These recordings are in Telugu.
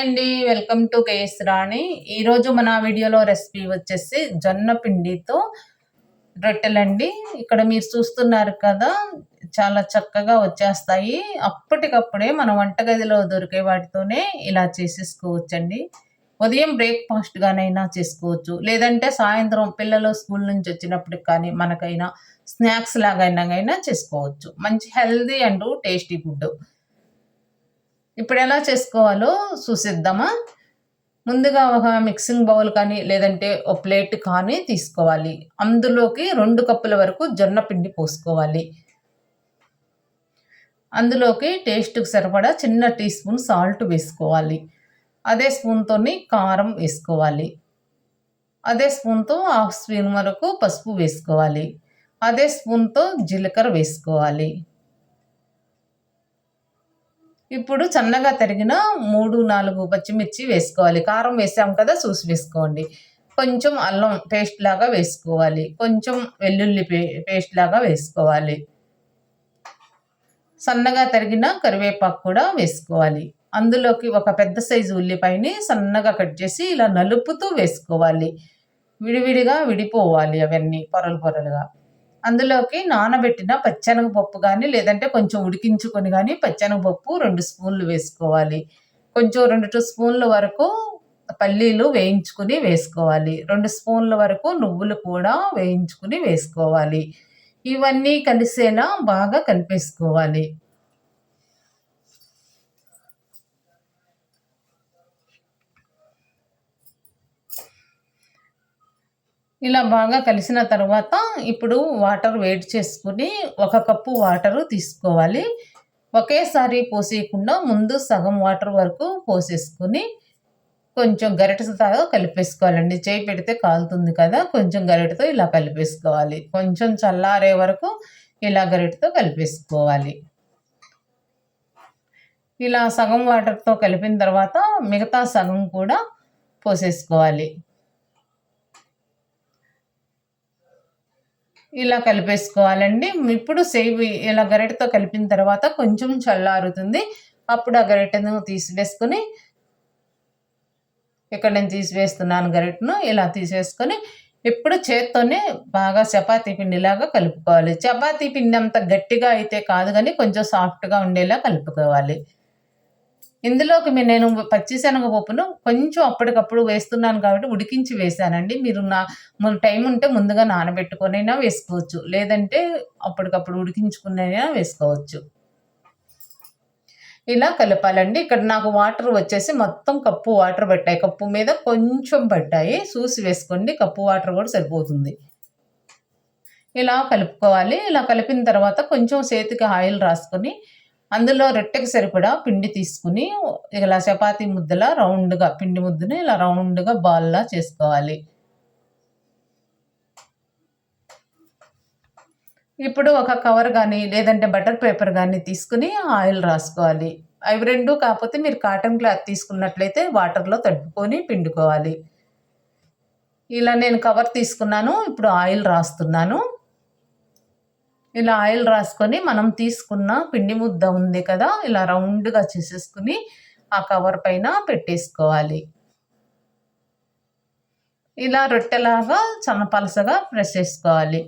అండి వెల్కమ్ టు కేఎస్ రాణి. ఈరోజు మన వీడియోలో రెసిపీ వచ్చేసి జొన్న పిండితో రొట్టెలండి. ఇక్కడ మీరు చూస్తున్నారు కదా చాలా చక్కగా వచ్చేస్తాయి. అప్పటికప్పుడే మన వంటగదిలో దొరికే వాటితోనే ఇలా చేసేసుకోవచ్చండి. ఉదయం బ్రేక్ఫాస్ట్గానైనా చేసుకోవచ్చు. లేదంటే సాయంత్రం పిల్లలు స్కూల్ నుంచి వచ్చినప్పటికి కానీ మనకైనా స్నాక్స్ లాగైనా చేసుకోవచ్చు. మంచి హెల్దీ అండ్ టేస్టీ ఫుడ్. ఇప్పుడు ఎలా చేసుకోవాలో చూసిద్దామా? ముందుగా ఒక మిక్సింగ్ బౌల్ కానీ లేదంటే ఒక ప్లేట్ కానీ తీసుకోవాలి. అందులోకి రెండు కప్పుల వరకు జొన్న పిండి పోసుకోవాలి. అందులోకి టేస్ట్కి సరిపడా చిన్న టీ స్పూన్ సాల్ట్ వేసుకోవాలి. అదే స్పూన్తో కారం వేసుకోవాలి. అదే స్పూన్తో హాఫ్ స్పూన్ వరకు పసుపు వేసుకోవాలి. అదే స్పూన్తో జీలకర్ర వేసుకోవాలి. ఇప్పుడు సన్నగా తరిగిన మూడు నాలుగు పచ్చిమిర్చి వేసుకోవాలి. కారం వేసాం కదా చూసి వేసుకోండి. కొంచెం అల్లం పేస్ట్ లాగా వేసుకోవాలి. కొంచెం వెల్లుల్లి పే పేస్ట్ లాగా వేసుకోవాలి. సన్నగా తరిగిన కరివేపాకు కూడా వేసుకోవాలి. అందులోకి ఒక పెద్ద సైజు ఉల్లిపాయని సన్నగా కట్ చేసి ఇలా నలుపుతూ వేసుకోవాలి. విడివిడిగా విడిపోవాలి అవన్నీ పొరలు పొరలుగా. అందులోకి నానబెట్టిన పచ్చనగపప్పు కానీ లేదంటే కొంచెం ఉడికించుకొని కానీ పచ్చనగపప్పు రెండు స్పూన్లు వేసుకోవాలి. కొంచెం రెండు టూ స్పూన్ల వరకు పల్లీలు వేయించుకుని వేసుకోవాలి. రెండు స్పూన్ల వరకు నువ్వులు కూడా వేయించుకుని వేసుకోవాలి. ఇవన్నీ కలిసేలా బాగా కలిపేసుకోవాలి. ఇలా బాగా కలిసిన తర్వాత ఇప్పుడు వాటర్ వేడి చేసుకుని ఒక కప్పు వాటరు తీసుకోవాలి. ఒకేసారి పోసేయకుండా ముందు సగం వాటర్ వరకు పోసేసుకుని కొంచెం గరిటతో కలిపేసుకోవాలండి. చేయి పెడితే కాలుతుంది కదా కొంచెం గరిటతో ఇలా కలిపేసుకోవాలి. కొంచెం చల్లారే వరకు ఇలా గరిటతో కలిపేసుకోవాలి. ఇలా సగం వాటర్తో కలిపిన తర్వాత మిగతా సగం కూడా పోసేసుకోవాలి. ఇలా కలిపేసుకోవాలండి. ఇప్పుడు సేవ్ ఇలా గరిటతో కలిపిన తర్వాత కొంచెం చల్లారుతుంది. అప్పుడు ఆ గరిటెను తీసివేసుకొని ఇక్కడ నేను తీసివేస్తున్నాను గరిటను ఇలా తీసేసుకొని ఇప్పుడు చేత్తోనే బాగా చపాతీ పిండిలాగా కలుపుకోవాలి. చపాతీ పిండి అంత గట్టిగా అయితే కాదు కానీ కొంచెం సాఫ్ట్గా ఉండేలా కలుపుకోవాలి. ఇందులోకి నేను పచ్చిశనగపప్పును కొంచెం అప్పటికప్పుడు వేస్తున్నాను కాబట్టి ఉడికించి వేసానండి మీరు నా టైం ఉంటే ముందుగా నానబెట్టుకొనైనా వేసుకోవచ్చు. లేదంటే అప్పటికప్పుడు ఉడికించుకునైనా వేసుకోవచ్చు. ఇలా కలపాలండి. ఇక్కడ నాకు వాటర్ వచ్చేసి మొత్తం కప్పు వాటర్ పట్టాయి. కప్పు మీద కొంచెం పట్టాయి. చూసి వేసుకోండి. కప్పు వాటర్ కూడా సరిపోతుంది. ఇలా కలుపుకోవాలి. ఇలా కలిపిన తర్వాత కొంచెం చేతికి ఆయిల్ రాసుకొని అందులో రొట్టెకి సరిపడా పిండి తీసుకుని ఇలా చపాతీ ముద్దలా రౌండ్గా పిండి ముద్దని ఇలా రౌండ్గా బాల్లా చేసుకోవాలి. ఇప్పుడు ఒక కవర్ కానీ లేదంటే బటర్ పేపర్ కానీ తీసుకుని ఆయిల్ రాసుకోవాలి. అవి రెండు కాకపోతే మీరు కాటన్ క్లాత్ తీసుకున్నట్లయితే వాటర్లో తడుపుకొని పిండుకోవాలి. ఇలా నేను కవర్ తీసుకున్నాను ఇప్పుడు ఆయిల్ రాస్తున్నాను. ఇలా ఆయిల్ రాసుకొని మనం తీసుకున్న పిండి ముద్ద ఉంది కదా ఇలా రౌండ్గా చేసేసుకుని ఆ కవర్ పైన పెట్టేసుకోవాలి. ఇలా రొట్టెలాగా చాలా పలసగా ప్రెస్ చేసుకోవాలి.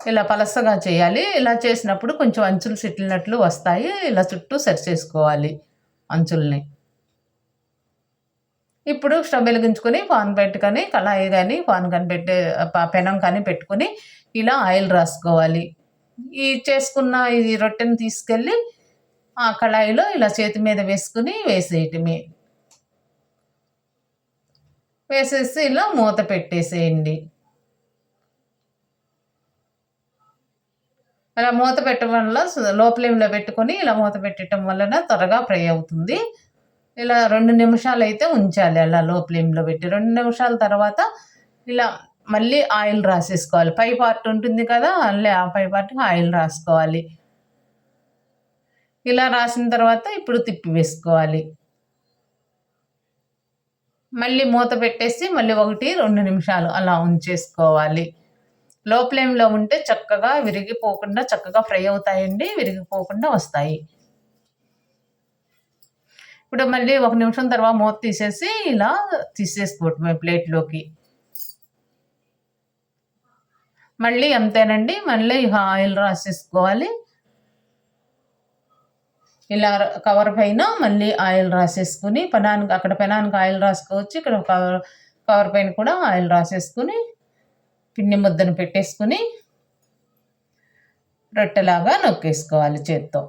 ఇలా పలసగా చేయాలి. ఇలా చేసినప్పుడు కొంచెం అంచులు సిట్లినట్లు వస్తాయి. ఇలా చుట్టూ సరి చేసుకోవాలి అంచుల్ని. ఇప్పుడు స్టవ్ వెలిగించుకొని పాన్ పెట్టుకొని కళాయి కానీ పాన్ కానీ పెట్టే పెనం కానీ పెట్టుకొని ఇలా ఆయిల్ రాసుకోవాలి. ఈ చేసుకున్న ఈ రొట్టెని తీసుకెళ్ళి ఆ కళాయిలో ఇలా చేతి మీద వేసుకుని వేసేయటమే. వేసేసి ఇలా మూత పెట్టేసేయండి. అలా మూత పెట్టడం వల్ల లో ఫ్లేమ్లో పెట్టుకొని ఇలా మూత పెట్టడం వలన త్వరగా ఫ్రై అవుతుంది. ఇలా రెండు నిమిషాలు అయితే ఉంచాలి అలా లో ఫ్లేమ్లో పెట్టి. రెండు నిమిషాల తర్వాత ఇలా మళ్ళీ ఆయిల్ రాసేసుకోవాలి. పై పార్ట్ ఉంటుంది కదా మళ్ళీ ఆ పై పార్ట్కి ఆయిల్ రాసుకోవాలి. ఇలా రాసిన తర్వాత ఇప్పుడు తిప్పి వేసుకోవాలి. మళ్ళీ మూత పెట్టేసి మళ్ళీ ఒకటి రెండు నిమిషాలు అలా ఉంచేసుకోవాలి. లో ఫ్లేమ్లో ఉంటే చక్కగా విరిగిపోకుండా చక్కగా ఫ్రై అవుతాయండి విరిగిపోకుండా వస్తాయి. ఇప్పుడు మళ్ళీ ఒక నిమిషం తర్వాత మూత తీసేసి ఇలా తీసేసుకోవటమే ప్లేట్లోకి. మళ్ళీ అంతేనండి. మళ్ళీ ఆయిల్ రాసేసుకోవాలి. ఇలా కవర్ పైన మళ్ళీ ఆయిల్ రాసేసుకుని పెనానికి అక్కడ పెనానికి ఆయిల్ రాసుకోవచ్చు ఇక్కడ కవర్ కవర్ పైన కూడా ఆయిల్ రాసేసుకుని పిండి ముద్దను పెట్టేసుకుని రొట్టెలాగా నొక్కేసుకోవాలి చేత్తో.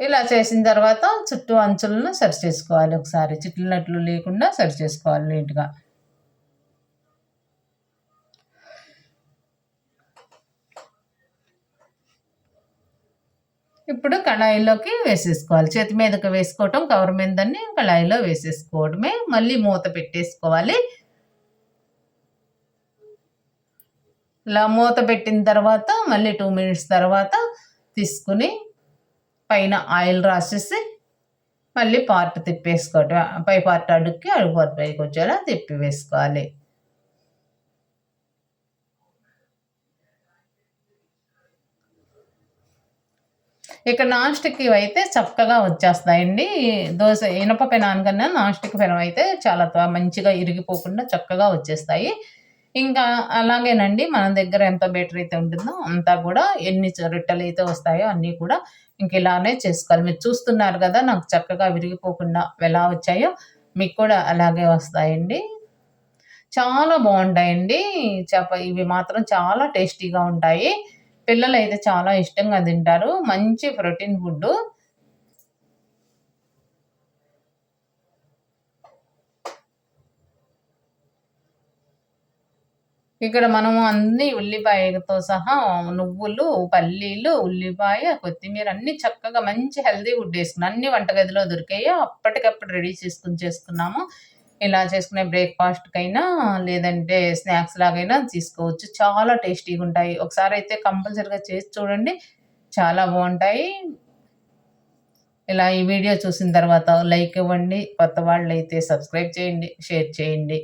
ఇలా చేసిన తర్వాత చుట్టూ అంచులను సరి చేసుకోవాలి ఒకసారి. చిట్లనట్లు లేకుండా సరి చేసుకోవాలి నీట్గా. ఇప్పుడు కళాయిలోకి వేసేసుకోవాలి. చేతి మీదకి వేసుకోవటం కవర్ మీదని కళాయిలో వేసేసుకోవడమే. మళ్ళీ మూత పెట్టేసుకోవాలి. ఇలా మూత పెట్టిన తర్వాత మళ్ళీ టూ మినిట్స్ తర్వాత తీసుకుని పైన ఆయిల్ రాసేసి మళ్ళీ పార్ట్ తిప్పేసుకోవటం. పై పార్ట్ అడుక్కి అడుగు పార్ట్ పైకి వచ్చేలా తిప్పి వేసుకోవాలి. ఇక్కడ నాన్ స్టిక్ ఇవి అయితే చక్కగా వచ్చేస్తాయండి. దోశ ఇనప పెనాన్ కన్నా నాన్ స్టిక్ పెనం అయితే చాలా మంచిగా ఇరిగిపోకుండా చక్కగా వచ్చేస్తాయి. ఇంకా అలాగేనండి మన దగ్గర ఎంత బెటర్ అయితే ఉంటుందో అంతా కూడా ఎన్ని రొట్టెలు అయితే వస్తాయో అన్నీ కూడా ఇంక ఇలానే చేసుకోవాలి. మీరు చూస్తున్నారు కదా నాకు చక్కగా విరిగిపోకుండా ఎలా వచ్చాయో మీకు కూడా అలాగే వస్తాయండి. చాలా బాగుంటాయండి. చేప ఇవి మాత్రం చాలా టేస్టీగా ఉంటాయి. పిల్లలు అయితే చాలా ఇష్టంగా తింటారు. మంచి ప్రోటీన్ ఫుడ్ ఇక్కడ మనము అన్ని ఉల్లిపాయతో సహా నువ్వులు పల్లీలు ఉల్లిపాయ కొత్తిమీర అన్ని చక్కగా మంచి హెల్దీ ఫుడ్ వేసుకున్నాం అన్ని వంటగదిలో దొరికాయి అప్పటికప్పుడు రెడీ చేసుకుని చేసుకున్నాము. ఇలా చేసుకునే బ్రేక్ఫాస్ట్కైనా లేదంటే స్నాక్స్ లాగైనా తీసుకోవచ్చు. చాలా టేస్టీగా ఉంటాయి. ఒకసారి అయితే కంపల్సరిగా చేసి చూడండి. చాలా బాగుంటాయి. ఇలా ఈ వీడియో చూసిన తర్వాత లైక్ ఇవ్వండి. కొత్త వాళ్ళు అయితే సబ్స్క్రైబ్ చేయండి షేర్ చేయండి.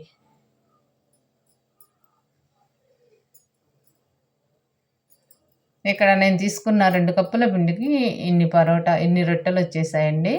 ఇక్కడ నేను తీసుకున్న రెండు కప్పుల పిండికి ఇన్ని పరోటా ఇన్ని రొట్టెలు వచ్చేసాయండి